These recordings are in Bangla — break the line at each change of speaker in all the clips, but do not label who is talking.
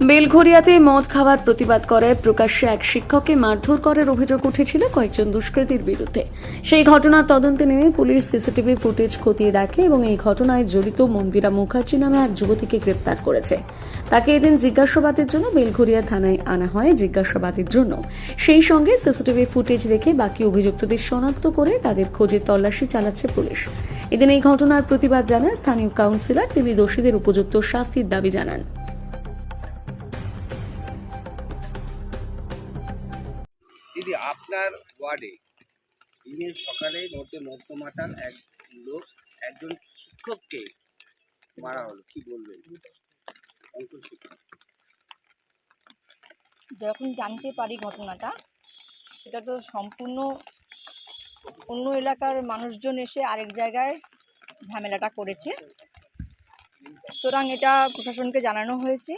বেলঘরিয়াতে মদ খাওয়ার প্রতিবাদ করে প্রকাশ্যে এক শিক্ষককে মারধর করার অভিযোগ উঠেছিল কয়েকজন দুষ্কৃতীর বিরুদ্ধে। সেই ঘটনার তদন্তে নেমে পুলিশ সিসিটিভি ফুটেজ খতিয়ে দেখে এবং এই ঘটনায় জড়িত মন্দিরা মুখার্জি নামে এক যুবতীকে গ্রেপ্তার করেছে। তাকে এদিন জিজ্ঞাসাবাদের জন্য বেলঘরিয়া থানায় আনা হয় জিজ্ঞাসাবাদের জন্য। সেই সঙ্গে সিসিটিভি ফুটেজ দেখে বাকি অভিযুক্তদের শনাক্ত করে তাদের খোঁজে তল্লাশি চালাচ্ছে পুলিশ। এদিন এই ঘটনার প্রতিবাদ জানান স্থানীয় কাউন্সিলর, তিনি দোষীদের উপযুক্ত শাস্তির দাবি জানান।
আপনার ওয়ার্ডে। দিনের সকালে মধ্যে মধ্যমাতার এক লোক, একজন শিক্ষককে মারা হলো। কি বলবেন? অঙ্ক শিক্ষক।
যখন জানতে পারি ঘটনাটা এটা তো সম্পূর্ণ অন্য এলাকার মানুষজন এসে আরেক জায়গায় ঝামেলাটা করেছে। সুতরাং এটা প্রশাসনকে জানানো হয়েছে।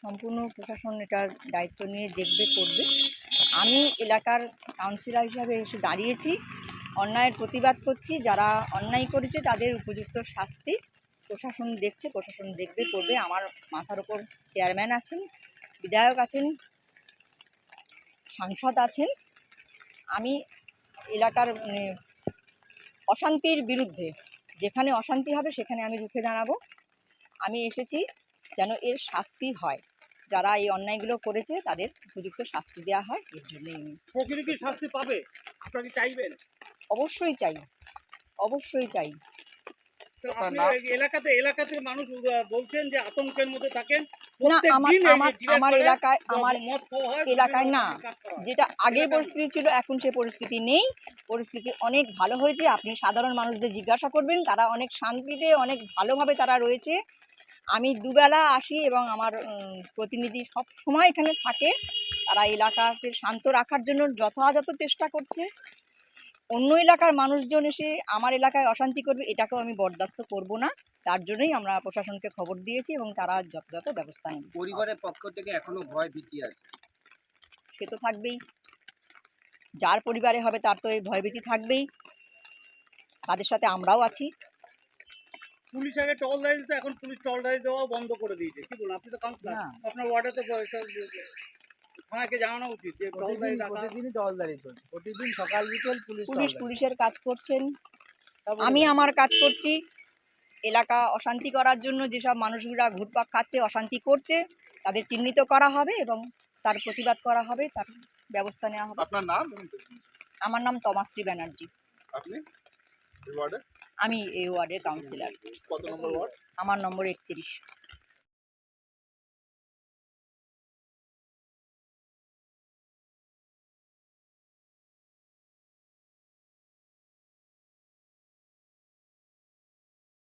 সম্পূর্ণ প্রশাসন এটার দায়িত্ব নিয়ে দেখবে, করবে। আমি এলাকার কাউন্সিলর হিসাবে এসে দাঁড়িয়েছি, অন্যায়ের প্রতিবাদ করছি, যারা অন্যায় করেছে তাদের উপযুক্ত শাস্তি প্রশাসন দেখছে, প্রশাসন দেখবে, করবে। আমার মাথার ওপর চেয়ারম্যান আছেন, বিধায়ক আছেন, সাংসদ আছেন। আমি এলাকার মানে অশান্তির বিরুদ্ধে, যেখানে অশান্তি হবে সেখানে আমি রুখে দাঁড়াবো। আমি এসেছি যেন এর শাস্তি হয়। যারা এই অন্যায়গুলো করেছে তাদের উপযুক্ত শাস্তি দেওয়া হয়। এর জন্যই আমি
প্রকৃতি শাস্তি পাবে? আপনারা কি চাইবেন?
অবশ্যই চাই। অবশ্যই চাই।
তো
আপনার
আপনি
নাম?
এই এলাকাতে এলাকাতে মানুষ বলছেন যে আতঙ্কের মধ্যে থাকেন।
না আমার আমার আমার এলাকায় আমার
মদ
এলাকায় না। যেটা আগের পরিস্থিতি ছিল এখন সে পরিস্থিতি নেই। পরিস্থিতি অনেক ভালো হয়েছে। আপনি সাধারণ মানুষদের জিজ্ঞাসা করবেন তারা অনেক শান্তিতে অনেক ভালোভাবে তারা রয়েছে। আমি দুবেলা আসি এবং আমার প্রতিনিধি সব সময় এখানে থাকে। তারা এলাকাকে শান্ত রাখার জন্য যথাযথ চেষ্টা করছে। অন্য এলাকার মানুষজন এসে আমার এলাকায় অশান্তি করবে এটাকেও আমি বরদাস্ত করব না। তার জন্যই আমরা প্রশাসনকে খবর দিয়েছি এবং তারা যথাযথ ব্যবস্থা নেবে
পরিবারের পক্ষ থেকে এখনও ভয় ভীতি আছে?
সে তো থাকবেই। যার পরিবারে হবে তার তো এই ভয়ভীতি থাকবেই। তাদের সাথে আমরাও আছি।
পুলিশ আগে টল টহলদারি দিত এখন পুলিশ টল টহলদারি দেওয়া বন্ধ করে দিয়েছে। কি বলুন আপনি তো কাউন্সিলর আপনার ওয়ার্ডে তো থানাকে জানানো উচিত যে রাখা
প্রতিদিনই জলদারি চলছে। প্রতিদিন সকাল বিকেল পুলিশ
পুলিশ পুলিশের কাজ করছেন। আমি আমার কাজ করছি। এলাকা অশান্তি করার জন্য যেসব মানুষগুলা ঘুরপাক খাচ্ছে অশান্তি করছে তাদের চিহ্নিত করা হবে এবং তার প্রতিবাদ করা হবে তার ব্যবস্থা নেওয়া হবে।
আপনার নাম
আমার নাম তমাশ্রী ব্যানার্জি।
আপনি?
আমি এই ওয়ার্ডের কাউন্সিলর
কত নম্বর ওয়ার্ড?
আমার নম্বর একত্রিশ।